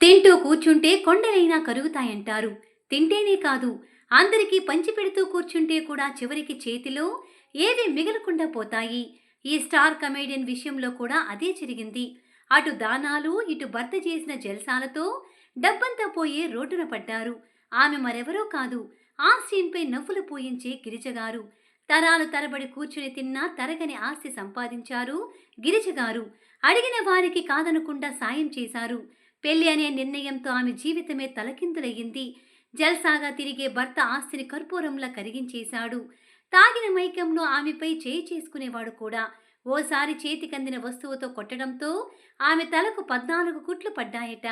తింటూ కూర్చుంటే కొండలైనా కరుగుతాయంటారు. తింటేనే కాదు అందరికీ పంచిపెడుతూ కూర్చుంటే కూడా చివరికి చేతిలో ఏవి మిగలకుండా పోతాయి. ఈ స్టార్ కమేడియన్ విషయంలో కూడా అదే జరిగింది. అటు దానాలు ఇటు భర్త చేసిన జల్సాలతో డబ్బంతా పోయే రోడ్డున పడ్డారు. ఆమె మరెవరో కాదు ఆ సీన్పై నవ్వులు పోయించే గిరిజగారు. తరాలు తరబడి కూర్చుని తిన్నా తరగని ఆస్తి సంపాదించారు గిరిజగారు. అడిగిన వారికి కాదనకుండా సాయం చేశారు. పెళ్ళి అనే నిర్ణయంతో ఆమె జీవితమే తలకిందులయ్యింది. జల్సాగా తిరిగే భర్త ఆస్తిని కర్పూరంలా కరిగించేశాడు. తాగిన మైకంలో ఆమెపై చేయి చేసుకునేవాడు కూడా. ఓసారి చేతికందిన వస్తువుతో కొట్టడంతో ఆమె తలకు పద్నాలుగు కుట్లు పడ్డాయట.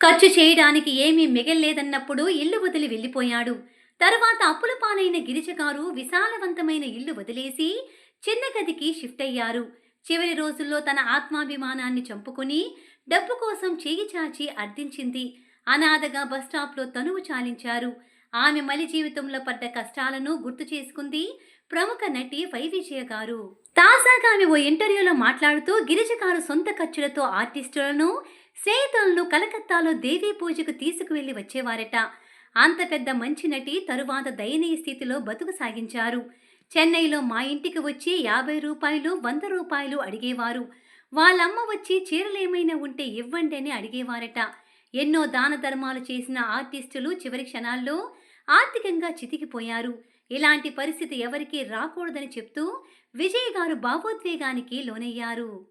ఖర్చు చేయడానికి ఏమీ మిగల్లేదన్నప్పుడు ఇల్లు వదిలి వెళ్ళిపోయాడు. తర్వాత అప్పుల పాలైన గిరిజగారు విశాలవంతమైన ఇల్లు వదిలేసి చిన్న గదికి షిఫ్ట్ అయ్యారు. చివరి రోజుల్లో తన ఆత్మాభిమానాన్ని చంపుకుని డబ్బు కోసం చేయి చాచి అర్థించింది. అనాథగా బస్టాప్లో తనువు చాలించారు. ఆమె మలి జీవితంలో పడ్డ కష్టాలను గుర్తు చేసుకుంది ప్రముఖ నటి వై విజయ గారు. తాజాగా ఆమె ఓ ఇంటర్వ్యూలో మాట్లాడుతూ గిరిజ గారు సొంత ఖర్చులతో ఆర్టిస్టులను స్నేహితులను కలకత్తాలో దేవీ పూజకు తీసుకువెళ్ళి వచ్చేవారట. అంత పెద్ద మంచి నటి తరువాత దయనీయ స్థితిలో బతుకు సాగించారు. చెన్నైలో మా ఇంటికి వచ్చి యాభై రూపాయలు వంద రూపాయలు అడిగేవారు. వాళ్ళమ్మ వచ్చి చీరలేమైనా ఉంటే ఇవ్వండి అని అడిగేవారట. ఎన్నో దాన ధర్మాలు చేసిన ఆర్టిస్టులు చివరి క్షణాల్లో ఆర్థికంగా చితికిపోయారు. ఇలాంటి పరిస్థితి ఎవరికీ రాకూడదని చెప్తూ విజయ్ గారు భావోద్వేగానికి లోనయ్యారు.